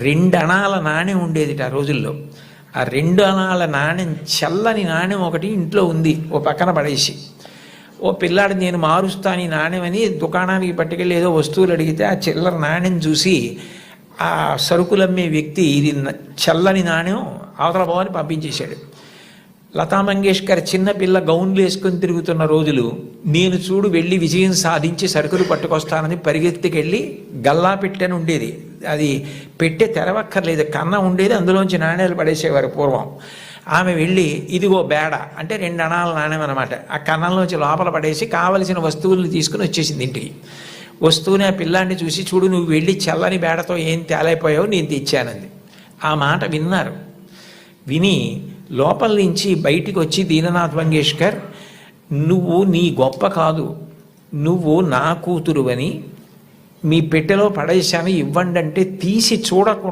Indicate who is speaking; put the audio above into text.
Speaker 1: రెండు అణాల నాణ్యం ఉండేది ఆ రోజుల్లో. ఆ రెండు అణాల నాణ్యం చల్లని నాణ్యం ఒకటి ఇంట్లో ఉంది ఓ పక్కన పడేసి. ఓ పిల్లాడు నేను మారుస్తాను ఈ నాణ్యం అని దుకాణానికి పట్టుకెళ్ళి ఏదో వస్తువులు అడిగితే ఆ చిల్లర నాణ్యం చూసి ఆ సరుకులమ్మే వ్యక్తి ఇది చల్లని నాణ్యం అవతల భవాన్ని పంపించేశాడు. లతా మంగేష్కర్ చిన్నపిల్ల గౌన్లు వేసుకొని తిరుగుతున్న రోజులు నేను చూడు వెళ్ళి విజయం సాధించి సరుకులు పట్టుకొస్తానని పరిగెత్తుకెళ్ళి గల్లా పెట్టని ఉండేది. అది పెట్టే తెరవక్కర్లేదు. కన్న ఉండేది అందులోంచి నాణ్యాలు పడేసేవారు పూర్వం. ఆమె వెళ్ళి ఇదిగో బేడ. అంటే రెండు అణాల నాణ్యం అనమాట ఆ కన్నంలోంచి లోపల పడేసి కావలసిన వస్తువులను తీసుకుని వచ్చేసింది ఇంటికి. వస్తూనే ఆ పిల్లాన్ని చూసి చూడు నువ్వు వెళ్ళి చల్లని బేడతో ఏం తేలైపోయావు నేను తెచ్చానంది. ఆ మాట విన్నారు. విని లోపల నుంచి బయటికి వచ్చి దీననాథ్ మంగేష్కర్ నువ్వు నీ గొప్ప కాదు. నువ్వు నా కూతురువని మీ పెట్టెలో పడేశాను ఇవ్వండి అంటే తీసి చూడకుండా